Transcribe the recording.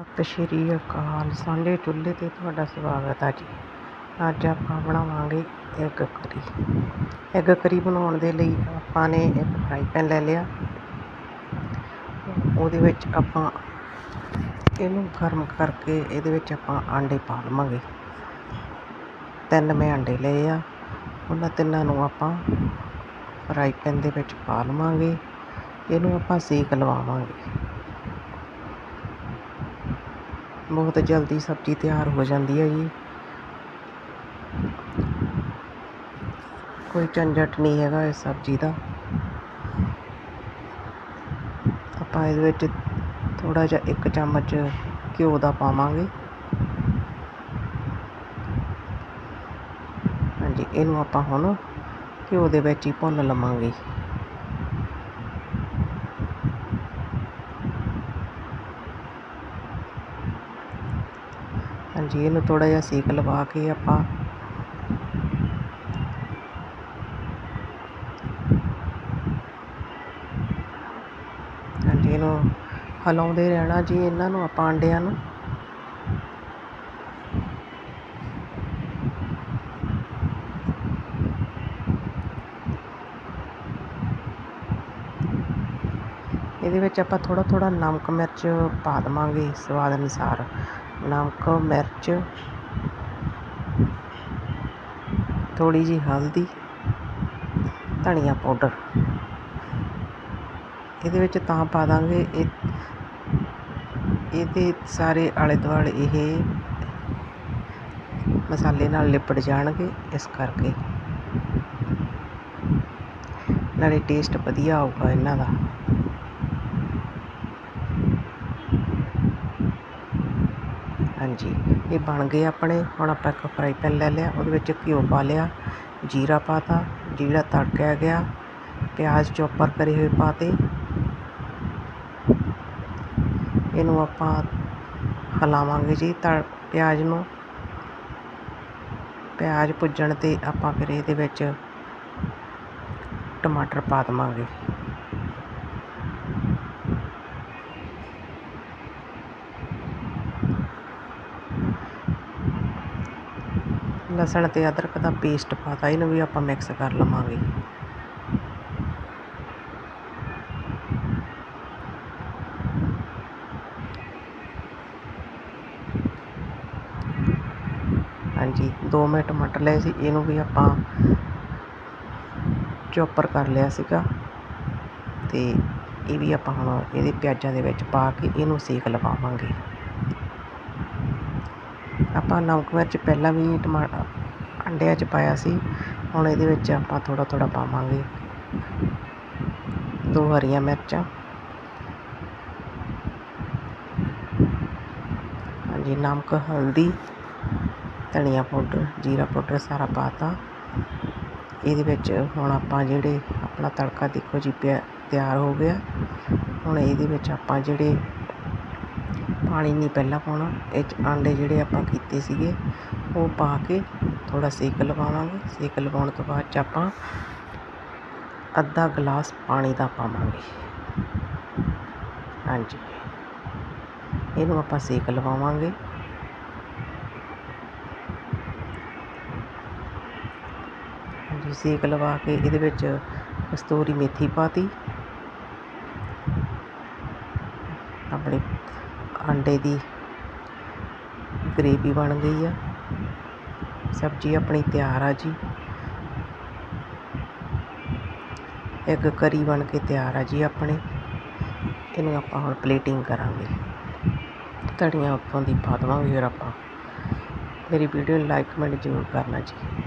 ਸਤਿ ਸ਼੍ਰੀ ਅਕਾਲ ਸਾਂਝੇ ਚੁੱਲ੍ਹੇ 'ਤੇ ਤੁਹਾਡਾ ਸਵਾਗਤ ਹੈ ਜੀ। ਅੱਜ ਆਪਾਂ ਬਣਾਵਾਂਗੇ ਐਗ ਕਰੀ ਐਗ ਕਰੀ ਬਣਾਉਣ ਦੇ ਲਈ ਆਪਾਂ ਨੇ ਇੱਕ ਫਰਾਈ ਪੈਨ ਲੈ ਲਿਆ। ਉਹਦੇ ਵਿੱਚ ਆਪਾਂ ਇਹਨੂੰ ਗਰਮ ਕਰਕੇ ਇਹਦੇ ਵਿੱਚ ਆਪਾਂ ਆਂਡੇ ਪਾ ਲਵਾਂਗੇ। ਤਿੰਨ ਮੈਂ ਆਂਡੇ ਲਏ ਆ। ਉਹਨਾਂ ਤਿੰਨਾਂ ਨੂੰ ਆਪਾਂ ਫਰਾਈ ਪੈਨ ਦੇ ਵਿੱਚ ਪਾ ਲਵਾਂਗੇ। ਇਹਨੂੰ ਆਪਾਂ ਸੇਕ ਲਵਾਵਾਂਗੇ। ਬਹੁਤ ਜਲਦੀ ਸਬਜ਼ੀ ਤਿਆਰ ਹੋ ਜਾਂਦੀ ਹੈ ਜੀ। ਕੋਈ ਝੰਜਟ ਨਹੀਂ ਹੈਗਾ ਇਸ ਸਬਜ਼ੀ ਦਾ। ਆਪਾਂ ਇਹਦੇ ਵਿੱਚ ਥੋੜਾ ਜਿਹਾ ਇੱਕ ਚਮਚ ਘਿਓ ਦਾ ਪਾਵਾਂਗੇ। ਹਾਂਜੀ, ਇਹਨੂੰ ਆਪਾਂ ਹੁਣ ਘਿਓ ਦੇ ਵਿੱਚ ਹੀ ਭੁੰਨ ਲਵਾਂਗੇ। ਹਾਂਜੀ ਇਹਨੂੰ ਥੋੜਾ ਜਿਹਾ ਸੇਕ ਲਵਾ ਕੇ ਆਪਾਂ ਹਾਂਜੀ ਇਹਨੂੰ ਹਲਾਉਂਦੇ ਰਹਿਣਾ ਜੀ ਇਹਨਾਂ ਨੂੰ, ਆਪਾਂ ਅੰਡਿਆਂ ਨੂੰ। ਇਹਦੇ ਵਿੱਚ ਆਪਾਂ ਥੋੜ੍ਹਾ ਥੋੜ੍ਹਾ ਨਮਕ ਮਿਰਚ ਪਾ ਦੇਵਾਂਗੇ ਸਵਾਦ ਅਨੁਸਾਰ। ਨਮਕ, ਮਿਰਚ, ਥੋੜ੍ਹੀ ਜਿਹੀ ਹਲਦੀ, ਧਨੀਆ ਪਾਊਡਰ। ਇਹਦੇ ਵਿੱਚ ਤਾਂ ਪਾ ਦਾਂਗੇ ਇਹ, ਇਹਦੇ ਸਾਰੇ ਆਲੇ ਦੁਆਲੇ ਇਹ ਮਸਾਲੇ ਨਾਲ ਲਿਪਟ ਜਾਣਗੇ ਇਸ ਕਰਕੇ। ਨਾਲੇ ਟੇਸਟ ਵਧੀਆ ਆਊਗਾ ਇਹਨਾਂ ਦਾ। ਹਾਂਜੀ, ਇਹ ਬਣ ਗਏ ਆਪਣੇ। ਹੁਣ ਆਪਾਂ ਇੱਕ ਫਰਾਈ ਪੈਨ ਲੈ ਲਿਆ, ਉਹਦੇ ਵਿੱਚ ਘਿਓ ਪਾ ਲਿਆ, ਜੀਰਾ ਪਾਤਾ ਜਿਹੜਾ ਤੜਕਿਆ ਗਿਆ, ਪਿਆਜ਼ ਚੌਪਰ ਕਰੇ ਹੋਏ ਪਾਤੇ ਇਹਨੂੰ ਆਪਾਂ ਹਲਾਵਾਂਗੇ ਜੀ ਤੜ, ਪਿਆਜ਼ ਨੂੰ। ਪਿਆਜ਼ ਭੁੱਜਣ 'ਤੇ ਆਪਾਂ ਫਿਰ ਇਹਦੇ ਵਿੱਚ ਟਮਾਟਰ ਪਾ ਦੇਵਾਂਗੇ। ਲਸਣ ਅਤੇ ਅਦਰਕ ਦਾ ਪੇਸਟ ਪਾਤਾ ਇਹਨੂੰ ਵੀ ਆਪਾਂ ਮਿਕਸ ਕਰ ਲਵਾਂਗੇ। ਹਾਂਜੀ, ਦੋ ਮਿੰਟ ਟਮਾਟਰ ਲਏ ਸੀ, ਇਹਨੂੰ ਵੀ ਆਪਾਂ ਚੋਪਰ ਕਰ ਲਿਆ ਸੀਗਾ। ਤੇ ਇਹ ਵੀ ਆਪਾਂ ਹੁਣ ਇਹਦੇ ਪਿਆਜ਼ਾਂ ਦੇ ਵਿੱਚ ਪਾ ਕੇ ਇਹਨੂੰ ਸੇਕ ਲਵਾਵਾਂਗੇ। ਆਪਾਂ ਨਮਕ ਮਿਰਚ ਪਹਿਲਾਂ ਵੀ ਟਮਾ, ਅੰਡਿਆਂ 'ਚ ਪਾਇਆ ਸੀ, ਹੁਣ ਇਹਦੇ ਵਿੱਚ ਆਪਾਂ ਥੋੜ੍ਹਾ ਥੋੜ੍ਹਾ ਪਾਵਾਂਗੇ। ਦੋ ਹਰੀਆਂ ਮਿਰਚਾਂ। ਹਾਂਜੀ, ਨਮਕ, ਹਲਦੀ, ਧਨੀਆ ਪਾਊਡਰ, ਜੀਰਾ ਪਾਊਡਰ ਸਾਰਾ ਪਾਤਾ। ਇਹਦੇ ਵਿੱਚ ਹੁਣ ਆਪਾਂ ਜਿਹੜੇ ਆਪਣਾ ਤੜਕਾ ਦੇਖੋ ਜੀ ਪਿਆ, ਤਿਆਰ ਹੋ ਗਿਆ। ਹੁਣ ਇਹਦੇ ਵਿੱਚ ਆਪਾਂ ਜਿਹੜੇ ਪਾਣੀ ਨਹੀਂ ਪਹਿਲਾਂ ਪਾਉਣਾ। ਇਹ 'ਚ ਆਂਡੇ ਜਿਹੜੇ ਆਪਾਂ ਕੀਤੇ ਸੀਗੇ, ਉਹ ਪਾ ਕੇ ਥੋੜਾ ਸੇਕ ਲਵਾਵਾਂਗੇ। ਸੇਕ ਲਵਾਉਣ ਤੋਂ ਬਾਅਦ 'ਚ ਆਪਾਂ ਅੱਧਾ ਗਲਾਸ ਪਾਣੀ ਦਾ ਪਾਵਾਂਗੇ। ਹਾਂਜੀ। ਇਹਨੂੰ ਆਪਾਂ ਸੇਕ ਲਵਾਵਾਂਗੇ। ਹਾਂਜੀ, ਸੇਕ ਲਵਾ ਕੇ ਇਹਦੇ ਵਿੱਚ ਕਸਤੂਰੀ ਮੇਥੀ ਪਾਤੀ ਆਪਣੇ ਆਂਡੇ ਦੀ ਗਰੇਵੀ ਬਣ ਗਈ ਆ। ਸਬਜ਼ੀ ਆਪਣੀ ਤਿਆਰ ਆ ਜੀ। ਇੱਕ ਕਰੀ ਬਣ ਕੇ ਤਿਆਰ ਆ ਜੀ ਆਪਣੇ। ਇਹਨੂੰ ਆਪਾਂ ਹੁਣ ਪਲੇਟਿੰਗ ਕਰਾਂਗੇ। ਧਨੀਆ ਉੱਤੋਂ ਦੀ ਪਾ ਦੇਵਾਂਗੇ, ਫਿਰ ਆਪਾਂ। ਮੇਰੀ ਵੀਡੀਓ ਨੂੰ ਲਾਈਕ ਕਮੈਂਟ ਜ਼ਰੂਰ ਕਰਨਾ ਜੀ।